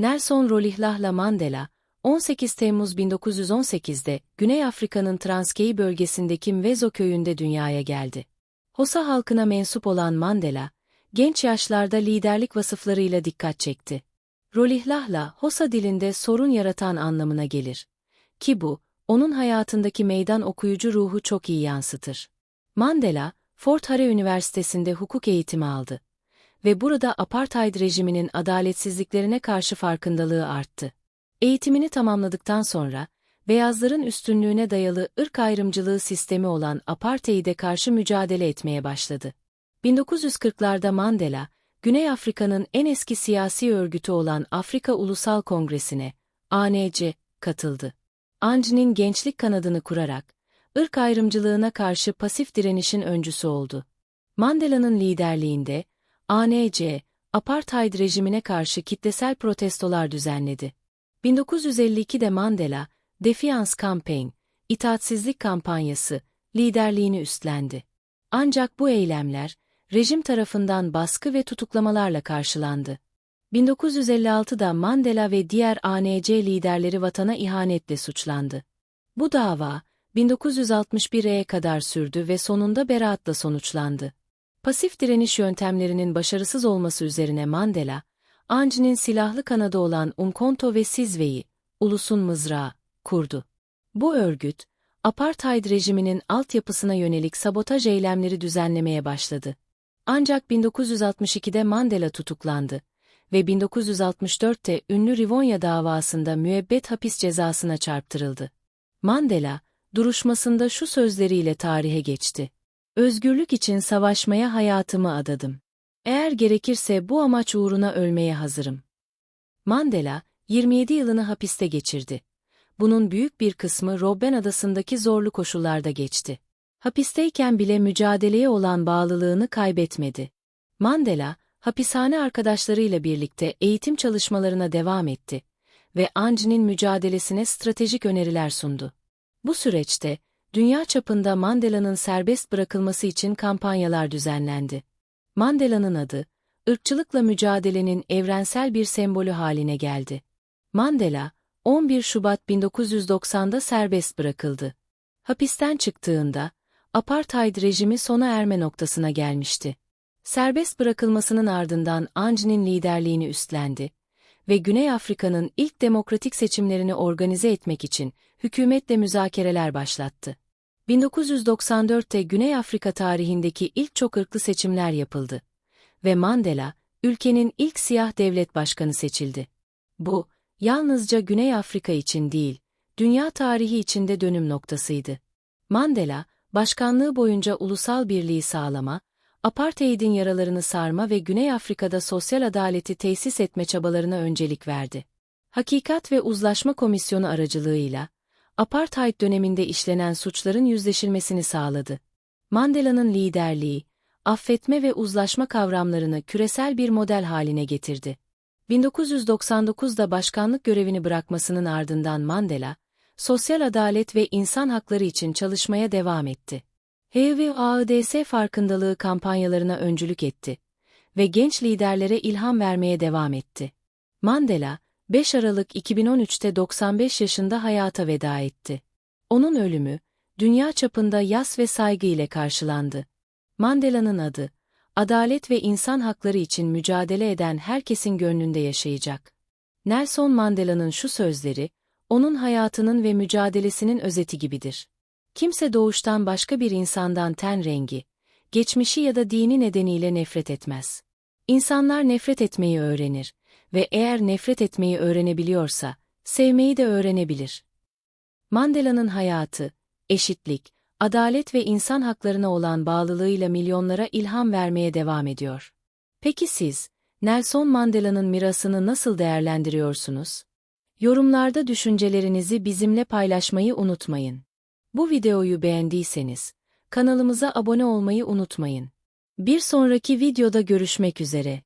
Nelson Rolihlahla Mandela, 18 Temmuz 1918'de Güney Afrika'nın Transkei bölgesindeki Mvezo köyünde dünyaya geldi. Hosa halkına mensup olan Mandela, genç yaşlarda liderlik vasıflarıyla dikkat çekti. Rolihlahla Hosa dilinde sorun yaratan anlamına gelir. Ki bu, onun hayatındaki meydan okuyucu ruhu çok iyi yansıtır. Mandela, Fort Hare Üniversitesi'nde hukuk eğitimi aldı ve burada apartheid rejiminin adaletsizliklerine karşı farkındalığı arttı. Eğitimini tamamladıktan sonra, beyazların üstünlüğüne dayalı ırk ayrımcılığı sistemi olan apartheid'e karşı mücadele etmeye başladı. 1940'larda Mandela, Güney Afrika'nın en eski siyasi örgütü olan Afrika Ulusal Kongresi'ne, ANC, katıldı. ANC'nin gençlik kanadını kurarak, ırk ayrımcılığına karşı pasif direnişin öncüsü oldu. Mandela'nın liderliğinde, ANC, apartheid rejimine karşı kitlesel protestolar düzenledi. 1952'de Mandela, Defiance Campaign, itaatsizlik kampanyası, liderliğini üstlendi. Ancak bu eylemler, rejim tarafından baskı ve tutuklamalarla karşılandı. 1956'da Mandela ve diğer ANC liderleri vatana ihanetle suçlandı. Bu dava, 1961'e kadar sürdü ve sonunda beraatla sonuçlandı. Pasif direniş yöntemlerinin başarısız olması üzerine Mandela, Anci'nin silahlı kanadı olan Umkhonto ve Sizwe'yi, ulusun mızrağı, kurdu. Bu örgüt, apartheid rejiminin altyapısına yönelik sabotaj eylemleri düzenlemeye başladı. Ancak 1962'de Mandela tutuklandı ve 1964'te ünlü Rivonia davasında müebbet hapis cezasına çarptırıldı. Mandela, duruşmasında şu sözleriyle tarihe geçti. Özgürlük için savaşmaya hayatımı adadım. Eğer gerekirse bu amaç uğruna ölmeye hazırım. Mandela, 27 yılını hapiste geçirdi. Bunun büyük bir kısmı Robben adasındaki zorlu koşullarda geçti. Hapisteyken bile mücadeleye olan bağlılığını kaybetmedi. Mandela, hapishane arkadaşlarıyla birlikte eğitim çalışmalarına devam etti ve Anji'nin mücadelesine stratejik öneriler sundu. Bu süreçte, dünya çapında Mandela'nın serbest bırakılması için kampanyalar düzenlendi. Mandela'nın adı, ırkçılıkla mücadelenin evrensel bir sembolü haline geldi. Mandela, 11 Şubat 1990'da serbest bırakıldı. Hapisten çıktığında, apartheid rejimi sona erme noktasına gelmişti. Serbest bırakılmasının ardından Anji'nin liderliğini üstlendi ve Güney Afrika'nın ilk demokratik seçimlerini organize etmek için hükümetle müzakereler başlattı. 1994'te Güney Afrika tarihindeki ilk çok ırklı seçimler yapıldı ve Mandela, ülkenin ilk siyah devlet başkanı seçildi. Bu, yalnızca Güney Afrika için değil, dünya tarihi içinde dönüm noktasıydı. Mandela, başkanlığı boyunca ulusal birliği sağlama, apartheidin yaralarını sarma ve Güney Afrika'da sosyal adaleti tesis etme çabalarına öncelik verdi. Hakikat ve Uzlaşma Komisyonu aracılığıyla, apartheid döneminde işlenen suçların yüzleşilmesini sağladı. Mandela'nın liderliği, affetme ve uzlaşma kavramlarını küresel bir model haline getirdi. 1999'da başkanlık görevini bırakmasının ardından Mandela, sosyal adalet ve insan hakları için çalışmaya devam etti. HIV-AIDS farkındalığı kampanyalarına öncülük etti ve genç liderlere ilham vermeye devam etti. Mandela, 5 Aralık 2013'te 95 yaşında hayata veda etti. Onun ölümü, dünya çapında yas ve saygı ile karşılandı. Mandela'nın adı, adalet ve insan hakları için mücadele eden herkesin gönlünde yaşayacak. Nelson Mandela'nın şu sözleri, onun hayatının ve mücadelesinin özeti gibidir. Kimse doğuştan başka bir insandan ten rengi, geçmişi ya da dini nedeniyle nefret etmez. İnsanlar nefret etmeyi öğrenir ve eğer nefret etmeyi öğrenebiliyorsa, sevmeyi de öğrenebilir. Mandela'nın hayatı, eşitlik, adalet ve insan haklarına olan bağlılığıyla milyonlara ilham vermeye devam ediyor. Peki siz, Nelson Mandela'nın mirasını nasıl değerlendiriyorsunuz? Yorumlarda düşüncelerinizi bizimle paylaşmayı unutmayın. Bu videoyu beğendiyseniz, kanalımıza abone olmayı unutmayın. Bir sonraki videoda görüşmek üzere.